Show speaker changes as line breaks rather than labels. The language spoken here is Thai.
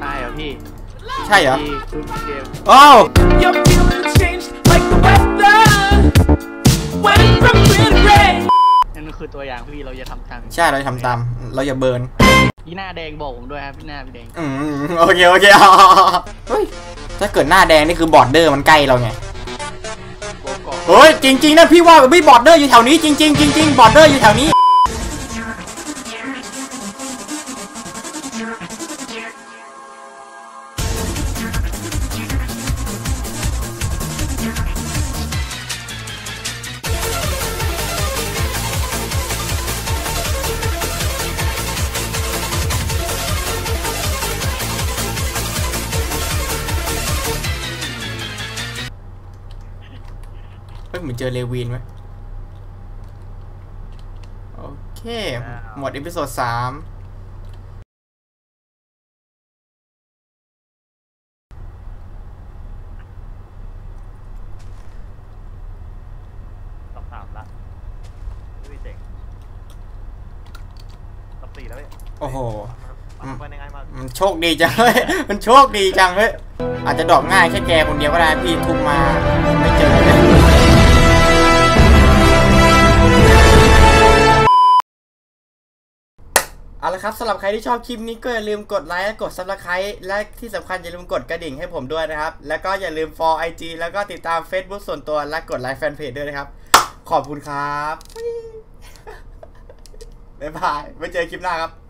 ใช่เหรอ
ที่คือเกม
อ้าว
Your feelings changed like the weather. Went from clear to gray.
นั่นคือตัวอย่างพี่เราจะทำตาม
ใช่เราจะทำตาม เราอย่าเบิร์น
พี่หน้าแดงบอกผมด้วยครับพี่หน้าพี่แดง
อืมโอเคโอเคเอาเฮ้ยถ้าเกิดหน้าแดงนี่คือบอร์เดอร์มันใกล้เราไง
โกโก้
เฮ้ยจริง ๆนะพี่ว่าพี่บอร์เดอร์อยู่แถวนี้จริง ๆ จริง ๆ บอร์เดอร์อยู่แถวนี้ ฮ้ยเหมือนเจอเลวินไหมโอเค หมดอีพิโซดสาม
สับสามละพี่เจ๋งสับสี่แล้วพี่
โอ้โห
มันเป็นยังไงมาง
มันโชคดีจังเฮ้ย มันโชคดีจังเฮ้ย อาจจะดรอกง่ายแค่แกคนเดียวก็ได้พี่ทุ่มมาไม่เจอเลย เอาละครับสำหรับใครที่ชอบคลิปนี้ก็อย่าลืมกดไลค์และกดซับสไครต์และที่สำคัญอย่าลืมกดกระดิ่งให้ผมด้วยนะครับ แล้วก็อย่าลืม follow IG แล้วก็ติดตาม Facebook ส่วนตัวและกดไลค์แฟนเพจด้วยนะครับ ขอบคุณครับ บ๊ายบายไว้เจอคลิปหน้าครับ